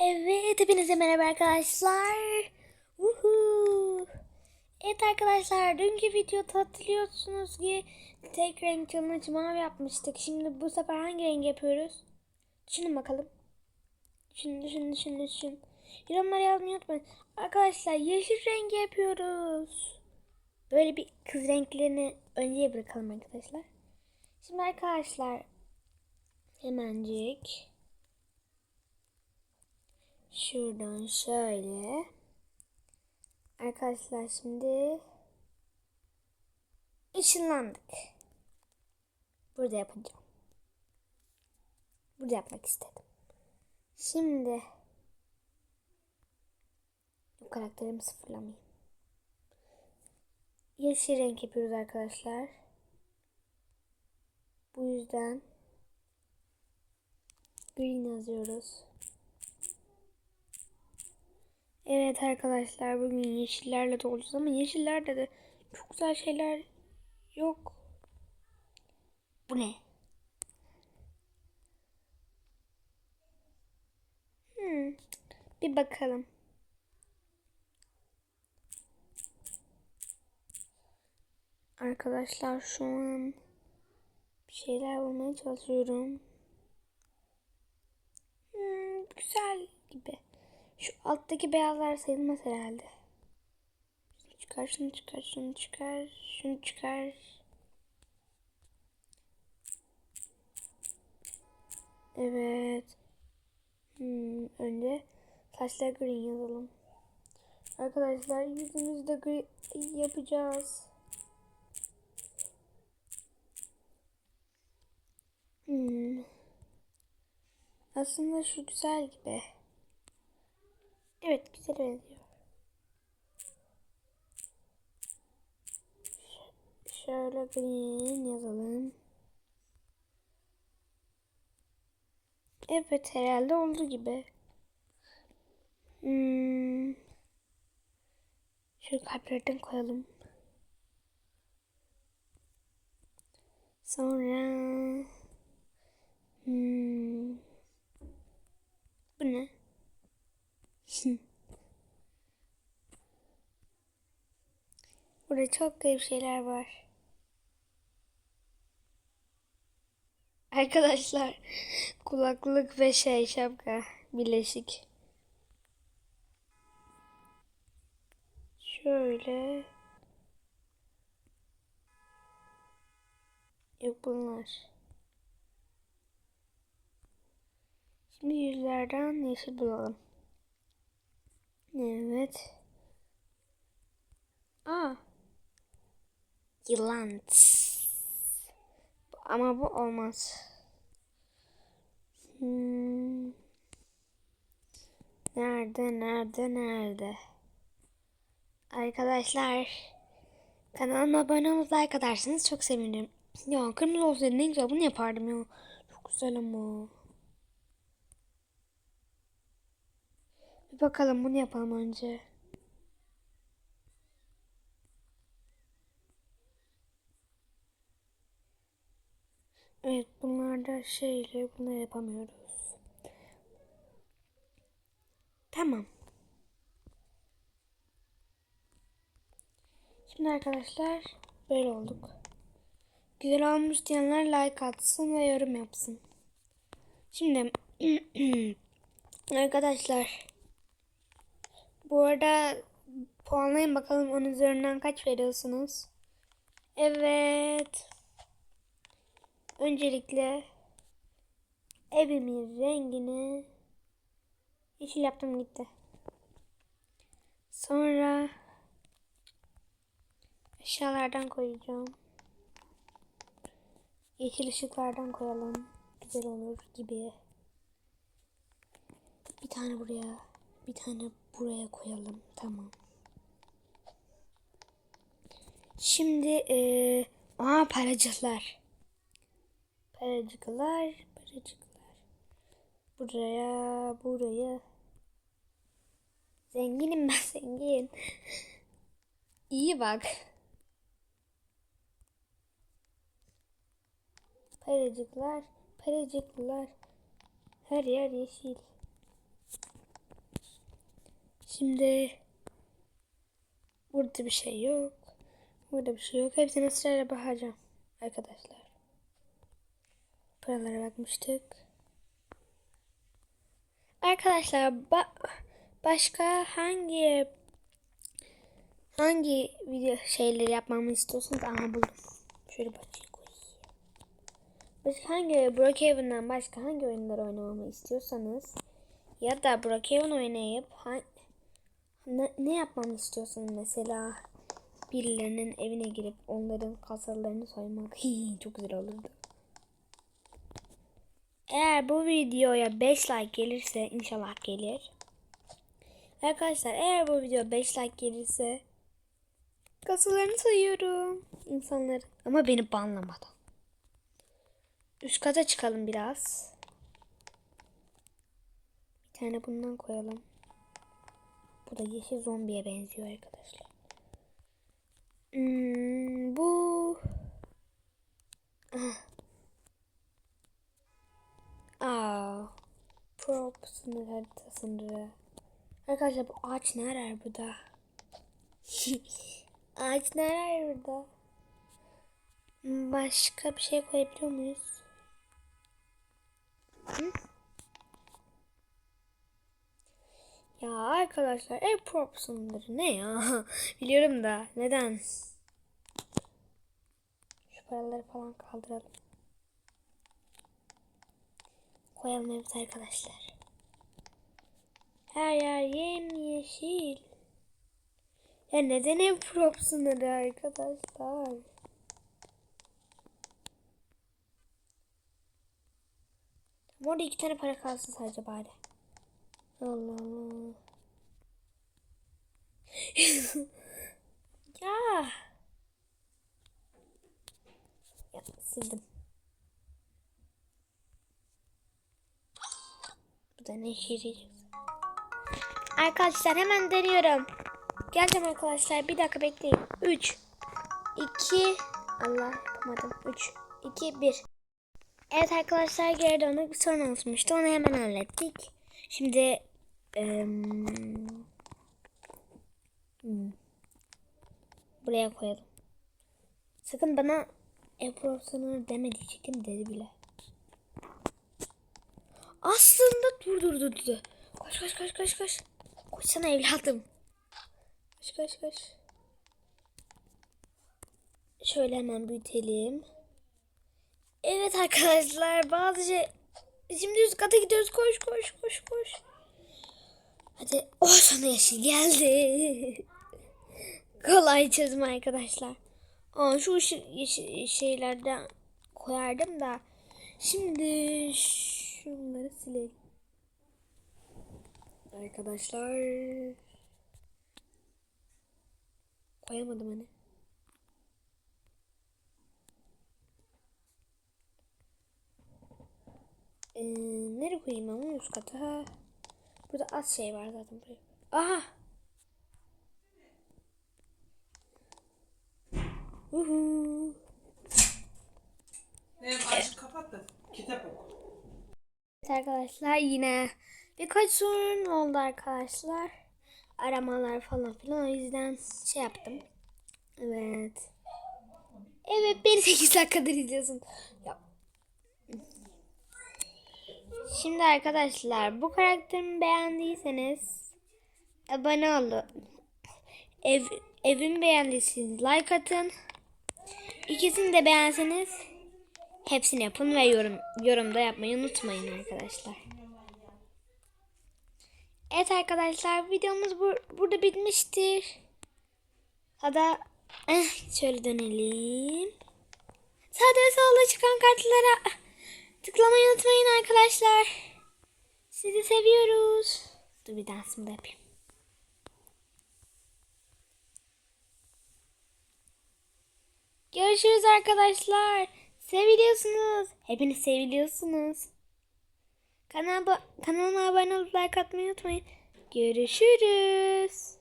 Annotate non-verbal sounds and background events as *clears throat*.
Evet, hepinize merhaba arkadaşlar. Uhu. Evet arkadaşlar, dünkü videoda hatırlıyorsunuz ki tek renk challenge mavi yapmıştık. Şimdi bu sefer hangi renk yapıyoruz? Düşünün bakalım. Düşünün, düşünün, düşünün, düşünün. Yorumlara yazmayı unutmayın. Arkadaşlar yeşil rengi yapıyoruz. Böyle bir kız renklerini önceye bırakalım arkadaşlar. Şimdi arkadaşlar hemencik Şuradan şöyle. Arkadaşlar şimdi ışınlandık. Burada yapacağım. Burada yapmak istedim. Şimdi bu karakterimi sıfırlamayayım. Yeşil renk yapıyoruz arkadaşlar. Bu yüzden green yazıyoruz. Evet arkadaşlar bugün yeşillerle dolacağız ama yeşillerde de çok güzel şeyler yok. Bu ne? Hmm, bir bakalım. Arkadaşlar şu an bir şeyler bulmaya çalışıyorum. Hmm, güzel gibi. Şu alttaki beyazlar sayılmaz herhalde. Şunu çıkar, şunu çıkar, şunu çıkar, şunu çıkar. Evet. Hmm, önce saçlar green yazalım. Arkadaşlar yüzümüzde green yapacağız. Hmm. Aslında şu güzel gibi. Evet güzel benziyor. Şöyle green yazalım. Evet herhalde oldu gibi. Hmm. Şöyle kalplerden koyalım. Sonra hmm. Bu ne? Burada çok garip şeyler var. Arkadaşlar *laughs* kulaklık ve şey şapka birleşik. Şöyle. Yok bunlar. Şimdi yüzlerden yeşil bulalım. Evet. Aa. Yılan. Ama bu olmaz. Hmm. Nerede, nerede, nerede? Arkadaşlar. Kanalıma abone olup like atarsanız çok sevinirim. Ya kırmızı olsaydı ne güzel bunu yapardım ya. Çok güzel ama. Bir bakalım bunu yapalım önce. Evet bunlarda şeyle bunu yapamıyoruz. Tamam. Şimdi arkadaşlar böyle olduk. Güzel olmuş diyenler like atsın ve yorum yapsın. Şimdi *clears throat* arkadaşlar bu arada puanlayın bakalım onun üzerinden kaç veriyorsunuz. Evet. Öncelikle evimin rengini yeşil yaptım gitti. Sonra eşyalardan koyacağım. Yeşil ışıklardan koyalım. Güzel olur gibi. Bir tane buraya, bir tane buraya koyalım. Tamam. Şimdi ee, aa paracıklar. Paracıklar, paracıklar. Buraya, buraya. Zenginim ben *laughs* zengin. İyi bak. Paracıklar, paracıklar. Her yer yeşil. Şimdi burada bir şey yok. Burada bir şey yok. Hepsine sırayla bakacağım arkadaşlar. Paralara bakmıştık. Arkadaşlar ba- başka hangi hangi video şeyleri yapmamı istiyorsunuz? Aha buldum. Şöyle bakayım. Başka hangi Brookhaven'dan başka hangi oyunları oynamamı istiyorsanız ya da Brookhaven oynayıp ne, ne yapmamı istiyorsanız mesela birilerinin evine girip onların kasalarını soymak *laughs* çok güzel olurdu. Eğer bu videoya 5 like gelirse inşallah gelir. Arkadaşlar eğer bu video 5 like gelirse kasalarını soyuyorum insanların ama beni banlamadan. Üst kata çıkalım biraz. Bir tane bundan koyalım. Bu da yeşil zombiye benziyor arkadaşlar. Hmm, bu... Ah. Aa, prop sınır harita sınırı. Arkadaşlar bu ağaç ne arar burada? *laughs* ağaç ne arar burada? Başka bir şey koyabiliyor muyuz? Hı? Ya arkadaşlar ev prop sınırı ne ya? *laughs* Biliyorum da neden? Şu paraları falan kaldıralım. Koyalım evet arkadaşlar. Her yer yemyeşil. Ya neden ev prop sınırı arkadaşlar? Orada iki tane para kalsın sadece bari. Allah Allah. *laughs* ya. Ya sildim. Bu da ne? Arkadaşlar hemen deniyorum. Geleceğim arkadaşlar. Bir dakika bekleyin. 3 2 Allah yapamadım. 3 2 1 Evet arkadaşlar geri döndük. Bir sorun olmuştu. Onu hemen hallettik. Şimdi em, hmm, buraya koyalım. Sakın bana ev profesyonel deme diyecektim dedi bile. Aslında dur dur dur dur. Koş koş koş koş koş. Koşsana evladım. Koş koş koş. Şöyle hemen büyütelim. Evet arkadaşlar bazı şey... Şimdi üst kata gidiyoruz. Koş koş koş koş. Hadi. Oh sana yeşil geldi. *laughs* Kolay çözüm arkadaşlar. Aa, şu yeşil şeylerden koyardım da. Şimdi şunları silelim. Arkadaşlar. Koyamadım hani. Ee, nereye koyayım ama üst kata? Burada az şey var zaten buraya. Aha! Uhu. Evet, açık kapat da kitap oku. Evet arkadaşlar yine birkaç sorun oldu arkadaşlar. Aramalar falan filan o yüzden şey yaptım. Evet. Evet beni 8 dakikadır izliyorsun. Ya. Şimdi arkadaşlar bu karakterimi beğendiyseniz abone olun. Ev, evimi beğendiyseniz like atın. İkisini de beğenseniz hepsini yapın ve yorum yorumda yapmayı unutmayın arkadaşlar. Evet arkadaşlar videomuz bur burada bitmiştir. Hadi eh, şöyle dönelim. Sağda solda çıkan kartlara tıklamayı unutmayın arkadaşlar. Sizi seviyoruz. Dur bir dansımı da yapayım. Görüşürüz arkadaşlar. Seviliyorsunuz. Hepiniz seviliyorsunuz. Kanala, kanalıma abone olup like atmayı unutmayın. Görüşürüz.